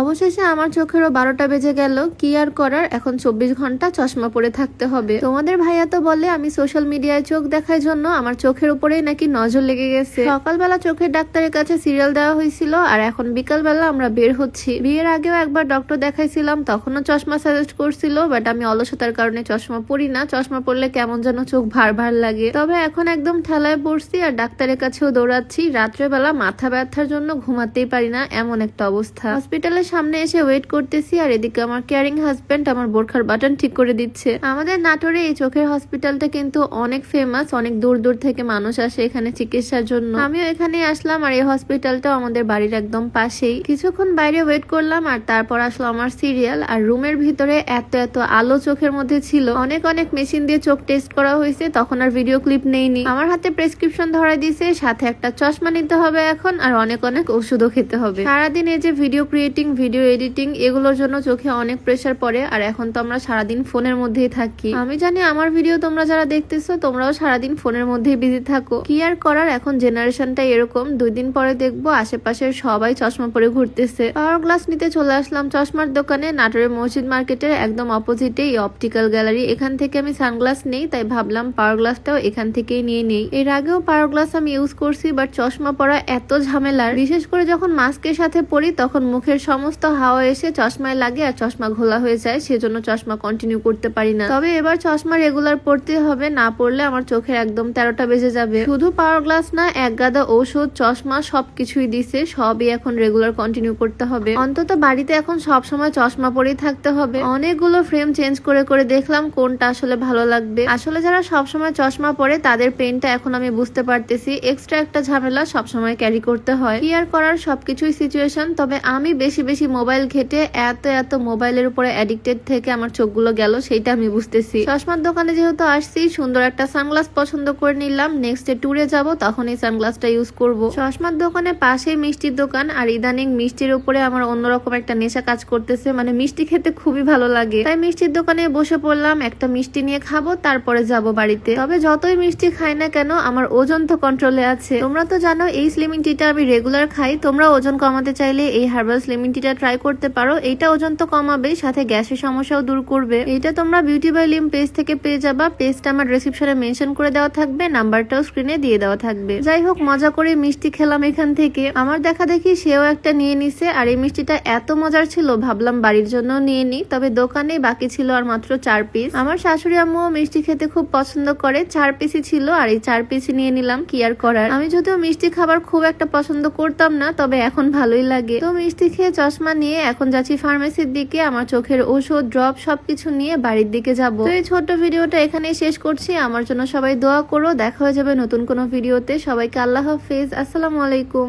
অবশেষে আমার চোখেরও বারোটা বেজে গেল। কি আর করার? এখন চব্বিশ ঘণ্টা চশমা পরে থাকতে হবে। তোমাদের ভাইয়া তো বলে, আমি সোশ্যাল মিডিয়ায় চোখ দেখার জন্য আমার চোখের উপরেই নাকি নজর লেগে গেছে। সকালবেলা চোখের ডাক্তারের কাছে সিরিয়াল দেওয়া হয়েছিল আর এখন বিকালবেলা আমরা বের হচ্ছি। বিয়ের আগেও একবার ডক্টর দেখাইছিলাম, তখনও চশমা সাজেস্ট করছিল বাট আমি অলসতার কারণে চশমা পরি না। চশমা পরলে কেমন যেন চোখ ভার ভার লাগে। তবে এখন একদম ঠেলায় পড়ছি আর ডাক্তারের কাছেও দৌড়াচ্ছি। রাত্রেবেলা মাথা ব্যথার জন্য ঘুমাতেই পারি না, এমন একটা অবস্থা। হসপিটালের সামনে এসে ওয়েট করতেছি আর এদিকে আমার কেয়ারিং হাজবেন্ড আমার বোরখার বাটন ঠিক করে দিচ্ছে। আমাদের নাটোরে এই চোখের হসপিটালটা কিন্তু অনেক ফেমাস অনেক দূর দূর থেকে মানুষ আসে এখানে চিকিৎসার জন্য। আমিও এখানে আসলাম আর এই হসপিটালটাও আমাদের বাড়ির একদম পাশেই। কিছুক্ষণ বাইরে ওয়েট করলাম আর তারপর আসলো আমার সিরিয়াল আর রুমের ভিতরে এত এত আলো চোখের মধ্যে ছিল। অনেক অনেক মেশিন দিয়ে চোখ টেস্ট করা হয়েছে, তখন আর ভিডিও ক্লিপ নেইনি। আমার হাতে প্রেসক্রিপশন ধরা দিয়েছে সাথে একটা চশমা নিতে হবে এখন আর অনেক অনেক ওষুধও খেতে হবে। সারাদিন এই যে ভিডিও ক্রিয়েটিং ভিডিও এডিটিং এগুলোর জন্য চোখে অনেক প্রেসার পড়ে, আর এখন তো আমরা সারাদিন ফোনের মধ্যেই থাকি। আমি জানি আমার ভিডিও তোমরা যারা দেখতেছো, তোমরাও সারাদিন ফোনের মধ্যেই বিজি থাকো। কি আর করার, এখন জেনারেশনটা এরকম। দুই দিন পরে দেখব আশেপাশের সবাই চশমা পরে ঘুরতেছে। পাওয়ার গ্লাস নিতে চলে আসলাম চশমার দোকানে। নাটোরের মসজিদ মার্কেটের একদম অপোজিটে এই অপটিক্যাল গ্যালারি এখান থেকে আমি সানগ্লাস নেই, তাই ভাবলাম পাওয়ার গ্লাসটাও এখান থেকেই নিয়ে নেই। এর আগেও পাওয়ার গ্লাস আমি ইউজ করছি বাট চশমা পরা এত ঝামেলার। বিশেষ করে যখন মাস্কের সাথে পরি, তখন মুখের সমস্ত হাওয়া এসে চশমায় লাগে আর চশমা ঘোলা হয়ে যায়, সেজন্য চশমা কন্টিনিউ করতে পারি না। তবে এবার চশমা রেগুলার পড়তে হবে, না পড়লে আমার চোখের একদম তেরোটা বেজে যাবে। শুধু পাওয়ার গ্লাস না, এক গাদা ঔষধ, চশমা সবকিছুই দিছে, সবই এখন রেগুলার কন্টিনিউ করতে হবে। অন্তত বাড়িতে এখন সব সময় চশমা পরেই থাকতে হবে। অনেকগুলো ফ্রেম চেঞ্জ করে করে দেখলাম কোনটা আসলে ভালো লাগবে। আসলে যারা সব সময় চশমা পরে, তাদের পেনটা এখন আমি বুঝতে পারতেছি। এক্সট্রা একটা ঝামেলা সব সময় ক্যারি করতে হয়। কি আর করার সবকিছুই সিচুয়েশন তবে আমি বেশি বেশি মোবাইল ঘেটে এত এত মোবাইলের উপরে অ্যাডিক্টেড থেকে আমার চোখগুলো গেল, সেইটা আমি বুঝতেছি। চশমার দোকানে যেহেতু আসছি, সুন্দর একটা সানগ্লাস পছন্দ করে নিলাম। নেক্সট ডে ট্যুরে যাব, তখন এই সানগ্লাসটা ইউজ করব। চশমার দোকানে পাশেই মিষ্টির দোকান, আর ইদানিং মিষ্টির উপরে আমার অন্যরকম একটা নেশা কাজ করতেছে মানে মিষ্টি খেতে খুবই ভালো লাগে। তাই মিষ্টির দোকানে বসে পড়লাম, একটা মিষ্টি নিয়ে খাব, তারপরে যাব বাড়িতে। তবে যতই মিষ্টি খাই না কেন, আমার ওজন তো কন্ট্রোলে আছে। তোমরা তো জানো, এই স্লিমিং টিটা আমি রেগুলার খাই, তোমরা ওজন কমাতে চাইলে এই হার্বাল স্লিমিং টিটা ট্রাই করতে পারো। এটা ওজন তো কমাবে, সাথে গ্যাসের সমস্যাও দূর করবে। এটা তোমরা বিউটি বাই লিম পেজ থেকে পেয়ে যাবা। পেজটা আমার ডিসক্রিপশনে মেনশন করে দেওয়া থাকবে নাম্বারটাও স্ক্রিনে দিয়ে দেওয়া থাকবে। যাই হোক, মজা করে মিষ্টি খেলাম এখান থেকে। আমার দেখা দেখি সেও একটা নিয়ে নিছে, আর এই মিষ্টিটা এত মজার ছিল, ভাবলাম বাড়ির জন্য নিয়ে নি। তবে দোকানে বাকি ছিল আর মাত্র চার পিস আমার শাশুড়ি আম্মুও মিষ্টি খেতে খুব পছন্দ করে। চার পিসই ছিল, আর এই চার পিসই নিয়ে নিলাম, কি আর করার? আমি যদিও মিষ্টি খাবার খুব একটা পছন্দ করতাম না, তবে এখন ভালোই লাগে। তো মিষ্টি খেয়ে চশমা নিয়ে এখন যাচ্ছি ফার্মেসির দিকে, আমার চোখের ওষুধ ড্রপ সবকিছু নিয়ে বাড়ির দিকে যাব। তো এই ছোট্ট ভিডিওটা এখানে শেষ করছি। আমার জন্য সবাই দোয়া করো। দেখা হয়ে যাবে নতুন কোনো ভিডিওতে। সবাইকে আল্লাহ হাফিজ। আসসালামু আলাইকুম।